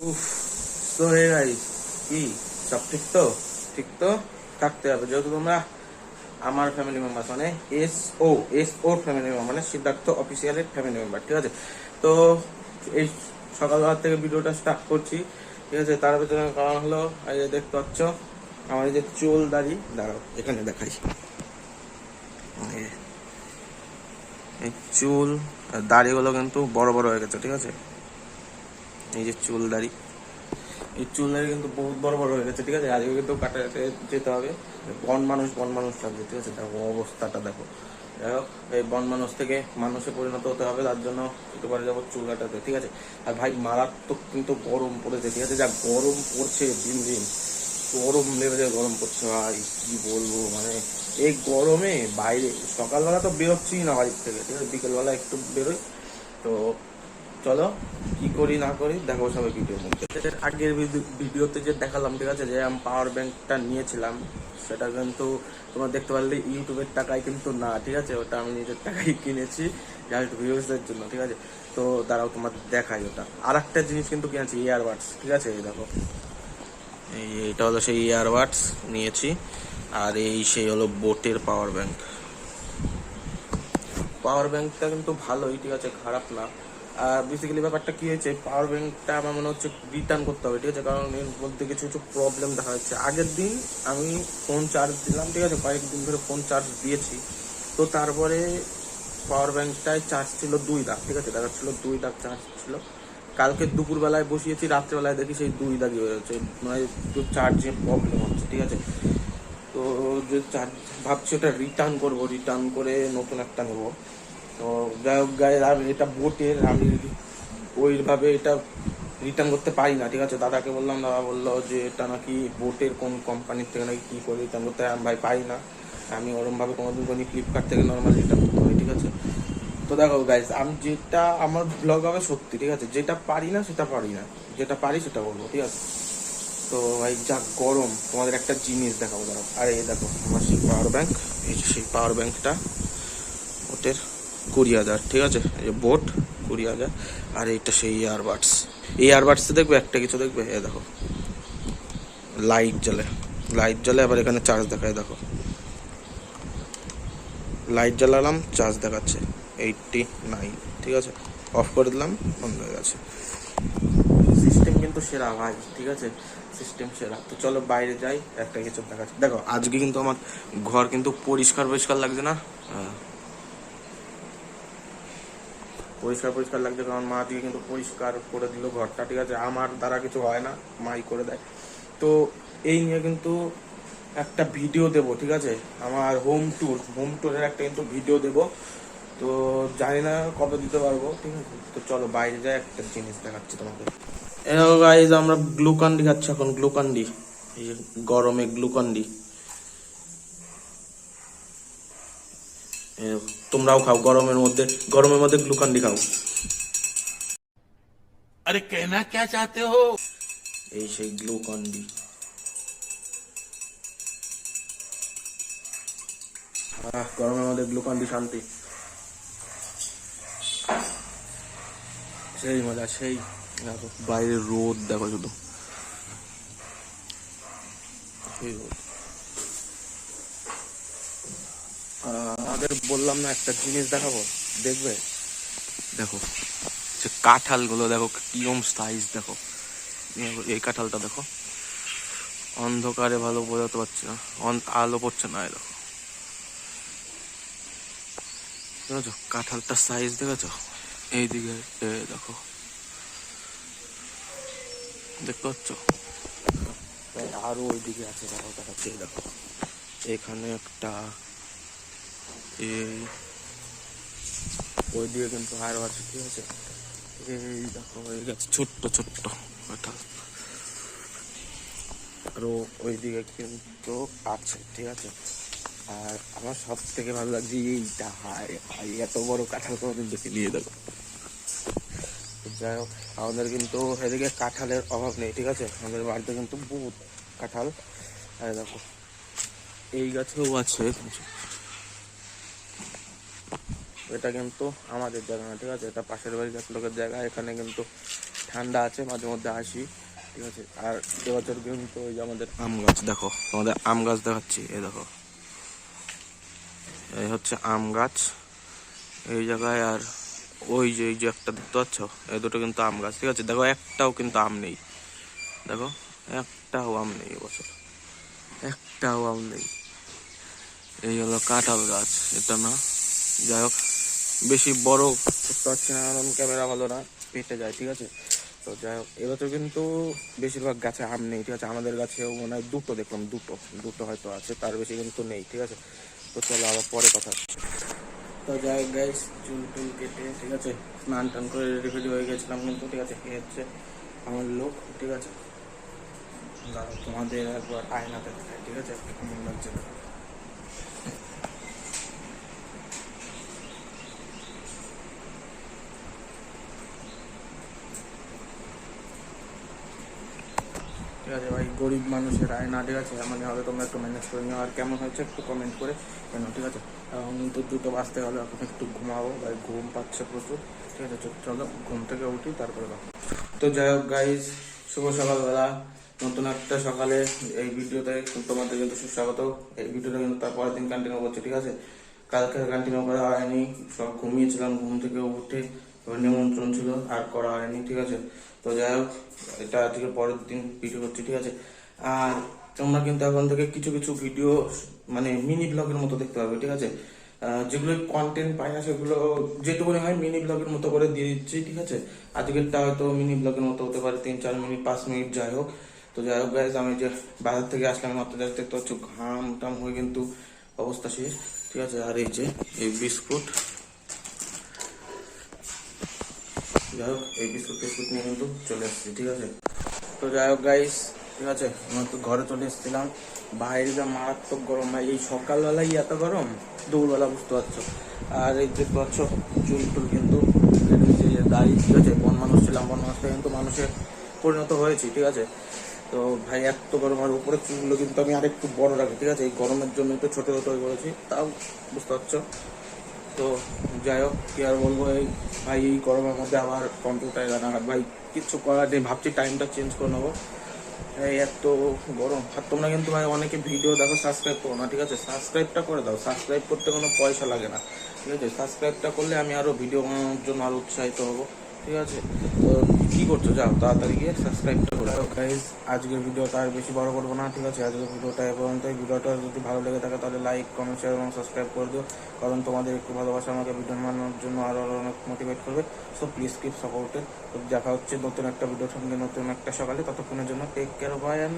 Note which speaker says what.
Speaker 1: উফ hey guys কি? সব ঠিক তো? ঠিক তো? থাকতে হবে। যেহেতু তোমরা আমার ফ্যামিলি মেম্বার মানে S O S O family member মানে সিদ্ধার্থ অফিসিয়ালের ফ্যামিলি মেম্বার ঠিক আছে? তো এই সকালবেলা থেকে ভিডিওটা স্টার্ট করছি, ঠিক আছে? তার ভিতরে কারণ হলো, এই যে দেখতে পাচ্ছ, আমার এই যে চুল দাড়ি, দাঁড়াও, এখানে দেখাই। এই চুল দাড়িগুলো কিন্তু বড় বড় হয়ে গেছে, ঠিক আছে? এই যে চুল দাড়ি এই চুল দাড়ি কিন্তু বহুত বড় বড় হয়ে গেছে, ঠিক আছে? আজকে কিন্তু কাটাতে যেতে হবে। বন মানুষ বন মানুষ লাগবে, ঠিক আছে? দেখো অবস্থাটা দেখো। যাই হোক, এই বন মানুষ থেকে মানুষে পরিণত হতে হবে, তার জন্য একটু পরে যাব চুল কাটাতে ঠিক আছে? আর ভাই, মারাত্মক কিন্তু গরম পড়েছে, ঠিক আছে? যা গরম পড়ছে দিন দিন গরম লেভেলে গরম পড়ছে ভাই, কি বলব? মানে এই গরমে বাইরে, সকালবেলা তো বেরোচ্ছি না বাড়ির থেকে, ঠিক আছে? বিকেলবেলা একটু বেরোই, তো চলো, কি করি, না করি দেখো সবাই ভিডিও মধ্যে আগের ভিডি- ভিডিওতে যে দেখালাম, ঠিক আছে, যে আমি পাওয়ার ব্যাংকটা নিয়েছিলাম, সেটা কিন্তু তোমরা দেখতে পারলে ইউটিউবের টাকায় কিন্তু না, ঠিক আছে? ওটা আমি নিজের টাকায় কিনেছি ভিউজের জন্য, ঠিক আছে? তো দাঁড়াও তোমাদের দেখাই ওটা। আর একটা জিনিস কিন্তু কিনেছি ইয়ারবাডস ঠিক আছে? এই দেখো। এই এটা হলো সেই ইয়ারবাডস নিয়েছি, আর এই সেই হলো বোটের পাওয়ার ব্যাংক পাওয়ার ব্যাংকটা কিন্তু ভালোই, ঠিক আছে? খারাপ না। আর বেসিক্যালি ব্যাপারটা কি হয়েছে? পাওয়ার ব্যাংকটা আমার মনে হচ্ছে রিটার্ন করতে হবে, ঠিক আছে? কারণ এর মধ্যে কিছু কিছু প্রবলেম দেখা যাচ্ছে। আগের দিন আমি ফোন চার্জ দিলাম, ঠিক আছে? কয়েকদিন ধরে ফোন চার্জ দিয়েছি। তো তারপরে পাওয়ার ব্যাংকটায় চার্জ ছিল দুই লাখ, ঠিক আছে? দেখাচ্ছিল দুই লাখ চার্জ ছিল। কালকে দুপুরবেলায় বসিয়েছি, রাত্রেবেলায় দেখি সেই দুই দাগি হয়ে যাচ্ছে। মানে একটু চার্জে প্রবলেম হচ্ছে, ঠিক আছে? তো যে চার্জ ভাবছি ওটা রিটার্ন করব রিটার্ন করে নতুন একটা নেব। তো যাই হোক গায়ে আর এটা বোটের আমি ওইভাবে এটা রিটার্ন করতে পারি না, ঠিক আছে? দাদাকে বললাম, দাদা বলল যে এটা নাকি বোটের কোন কোম্পানির থেকে নাকি কী করে রিটার্ন করতে আমি ভাই পাই না। আমি ওরমভাবে কোনোদিন কোনো ফ্লিপকার্ট থেকে নর্মাল রিটার্ন করতে হয় ঠিক আছে? তো দেখো গাইজ আমি যেটা, আমার ব্লগ হবে সত্যি, ঠিক আছে? যেটা পারি না, সেটা পারি না। যেটা পারি, সেটা বলব, ঠিক আছে? তো ভাই, যা গরম, তোমাদের একটা জিনিস দেখাবো, দাঁড়াও। আরে দেখো আমার সেই পাওয়ার ব্যাংক এই যে সেই পাওয়ার ব্যাংকটা ওটের কুড়ি হাজার ঠিক আছে? এই বোট কুড়ি হাজার আর এইটা সেই ইয়ারবাডস এই ইয়ারবাডসে দেখবে একটা কিছু দেখবে এ দেখো। লাইট জ্বলে। লাইট জ্বলে, আবার এখানে চার্জ দেখায়, দেখো। লাইট জ্বালালাম, চার্জ দেখাচ্ছে। এইটটি নাইন, ঠিক আছে? অফ করে দিলাম, বন্ধ হয়ে গেছে। সিস্টেম কিন্তু সেরা ভাই, ঠিক আছে? সিস্টেম সেরা। তো চলো বাইরে যাই, একটা কিছু দেখাচ্ছি। দেখো, আজকে কিন্তু আমার ঘর কিন্তু পরিষ্কার পরিষ্কার লাগছে না? হ্যাঁ। পরিষ্কার পরিষ্কার লাগছে, কারণ মা আজকে কিন্তু পরিষ্কার করে দিল ঘরটা, ঠিক আছে? আমার দ্বারা কিছু হয় না, মাই করে দেয়। তো এই নিয়ে কিন্তু একটা ভিডিও দেবো, ঠিক আছে? আমার হোম ট্যুর হোম ট্যুরের একটা কিন্তু ভিডিও দেবো। তো জানি না কবে দিতে পারব, ঠিক আছে? তো চলো বাইরে যাই, একটা জিনিস দেখাচ্ছি তোমাকে। গাইজ আমরা গ্লুকান্ডি খাচ্ছি এখন গ্লুকান্ডি এই গরমে গ্লুকান্ডি হ্যাঁ, তোমরাও খাও গরমের মধ্যে গরমের মধ্যে গ্লুকান্ডি খাও।
Speaker 2: আরে কেনা কে চাতে হো?
Speaker 1: এই সেই গ্লুকন্ডি। গরমের মধ্যে গ্লুকন্ডি শান্তি। সেই মজা সেই। বাইরে রোদ দেখো শুধু। সেই রোদ। আমাদের বললাম না একটা জিনিস দেখাবো? দেখবে? দেখো যে কাঁঠালগুলো দেখো কিরম সাইজ দেখো। এই কাঁঠালটা দেখো। অন্ধকারে ভালো বোঝাতে পারছি না। আলো পড়ছে না এই দেখো। দেখেছ? কাঁঠালটার সাইজ দেখেছ? এইদিকে দেখো। দেখতে পাচ্ছ? তাই আরও ওইদিকে আছে দেখো। এখানে একটা এই ওইদিকে কিন্তু আরও আছে ঠিক আছে? এই দেখো, হয়ে গেছে ছোট্ট ছোট্ট কাঁঠাল আরও ওইদিকে কিন্তু আছে, ঠিক আছে? আর আমার সব থেকে ভালো লাগছে এইটা, হায় ভাই এত বড় কাঁঠাল কোনোদিন দেখে নিয়ে দেখো যাই হোক, আমাদের কিন্তু এদিকে কাঁঠালের অভাব নেই, ঠিক আছে? আমাদের বাড়িতে কিন্তু বহুত কাঁঠাল। আর দেখো, এই গাছেও আছে। এটা কিন্তু আমাদের জায়গা না, ঠিক আছে? এটা পাশের বাড়ির এক লোকের জায়গা, এখানে কিন্তু ঠান্ডা আছে, মাঝে মধ্যে আসি, ঠিক আছে? আর এবছর কিন্তু ওই যে আমাদের আম গাছ, দেখো আমাদের আম গাছ দেখাচ্ছি, এই দেখো। এই হচ্ছে আম গাছ, এই জায়গায় আর ওই যে, এই যে একটা দেখতে পাচ্ছ? এই দুটো কিন্তু আম গাছ, ঠিক আছে? দেখো, একটাও কিন্তু আম নেই, দেখো? একটাও আম নেই এবছর, একটাও আম নেই। এই হলো কাঁঠাল গাছ, এটা না, যাই হোক। বেশি বড় করতে পারছি না, কারণ ক্যামেরা ভালো না, পেটে যায়, ঠিক আছে? তো যাই হোক, এবছর কিন্তু বেশিরভাগ গাছে আম নেই, ঠিক আছে? আমাদের গাছেও মনে হয় দুটো, দেখলাম দুটো দুটো হয়তো আছে, তার বেশি কিন্তু নেই, ঠিক আছে? তো চলো আবার পরে কথা তো যাই হোক গাইস চুল টুল কেটে, ঠিক আছে? স্নান টান করে রেডি ফেডি হয়ে গেছিলাম কিন্তু, ঠিক আছে? এ হচ্ছে আমার লোক, ঠিক আছে? তোমাদের একবার আয়নাতে দেখাই, ঠিক আছে? ঠিক আছে, ভাই, গরিব মানুষের আয়না ঠিক আছে? মানে হবে তোমরা একটু ম্যানেজ করে নিও। আর কেমন হয়েছে একটু কমেন্ট করে কেন ঠিক আছে? এখন কিন্তু দুটো বাঁচতে হলে এখন একটু ঘুমাবো। ভাই, ঘুম পাচ্ছে প্রচুর, ঠিক আছে? চল- ঘুম থেকে উঠি, তারপরে তো যাই হোক গাইজ শুভ সকালবেলা নতুন একটা সকালে এই ভিডিওতে তোমাদের কিন্তু সুস্বাগত। এই ভিডিওটা কিন্তু তারপরের দিন কন্টিনিউ করছে, ঠিক আছে? কালকে কন্টিনিউ করা হয়নি। সব ঘুমিয়েছিলাম, ঘুম থেকে উঠে নিমন্ত্রণ ছিল আর করা হয়নি ঠিক আছে? তো যাই হোক এটা আজকে পরের দিন ভিডিও করছি ঠিক আছে? আর তোমরা কিন্তু এখন থেকে কিছু কিছু ভিডিও মানে মিনি ব্লগের মতো দেখতে পাবে ঠিক আছে? যেগুলো কন্টেন্ট পাই না সেগুলো যেটুকুনি হয় মিনি ব্লগের মতো করে দিয়ে দিচ্ছি ঠিক আছে? আজকেরটা হয়তো মিনি ব্লগের মতো হতে পারে তিন চার মিনিট পাঁচ মিনিট যাই হোক। তো যাই হোক guys, আমি যে বাজার থেকে আসলাম মাত্র দেখতে পাচ্ছ ঘাম টাম হয়ে কিন্তু অবস্থা শেষ ঠিক আছে? আর এই যে এই বিস্কুট। যাই হোক, এই বিস্কুট টিস্কুট নিয়ে কিন্তু চলে এসেছি ঠিক আছে? তো যাই হোক গাইস ঠিক আছে? আমরা তো ঘরে চলে এসেছিলাম। বাইরে যা মারাত্মক গরম, ভাই, এই সকালবেলাই এত গরম? দুপুরবেলা বুঝতে পারছ। আর এই দেখতে পাচ্ছ, চুল টুল কিন্তু দাঁড়িয়ে ঠিক আছে? বন মানুষ ছিলাম, বন মানুষ থেকে কিন্তু মানুষে পরিণত হয়েছি, ঠিক আছে? তো ভাই, এত গরম, আর উপরে চুলগুলো কিন্তু আমি আরেকটু বড় রাখি, ঠিক আছে? এই গরমের জন্য একটু ছোট ছোট হয়ে পড়েছি, তাও বুঝতে পারছ? তো যাই হোক, কি আর বলব, এই ভাই, এই গরমের মধ্যে আবার কম্পিউটারে রান্নাঘাট ভাই কিচ্ছু করার নেই, ভাবছি টাইমটা চেঞ্জ করে নেব। এই এত গরম। আর তোমরা কিন্তু ভাই অনেকে ভিডিও দেখো সাবস্ক্রাইব করো না, ঠিক আছে? সাবস্ক্রাইবটা করে দাও। সাবস্ক্রাইব করতে কোনো পয়সা লাগে না, ঠিক আছে? সাবস্ক্রাইবটা করলে আমি আরও ভিডিও বানানোর জন্য আরও উৎসাহিত হব। ঠিক আছে? তো কি করছ? যাও, তাড়াতাড়ি গিয়ে সাবস্ক্রাইবটা করে। গাইজ আজকের ভিডিওটা আর বেশি বড় করব না, ঠিক আছে? আজকের ভিডিওটা এ পর্যন্ত ভিডিওটা যদি ভালো লেগে থাকে তাহলে লাইক কমেন্ট শেয়ার এবং সাবস্ক্রাইব করে দিও। কারণ তোমাদের একটু ভালোবাসা আমাকে ভিডিও বানানোর জন্য আরও আরও অনেক মোটিভেট করবে। সো প্লিজ কিপ সাপোর্টে তো দেখা হচ্ছে নতুন একটা ভিডিওর সঙ্গে, নতুন একটা সকালে। ততক্ষণের জন্য টেক কেয়ার বাই অ্যান্ড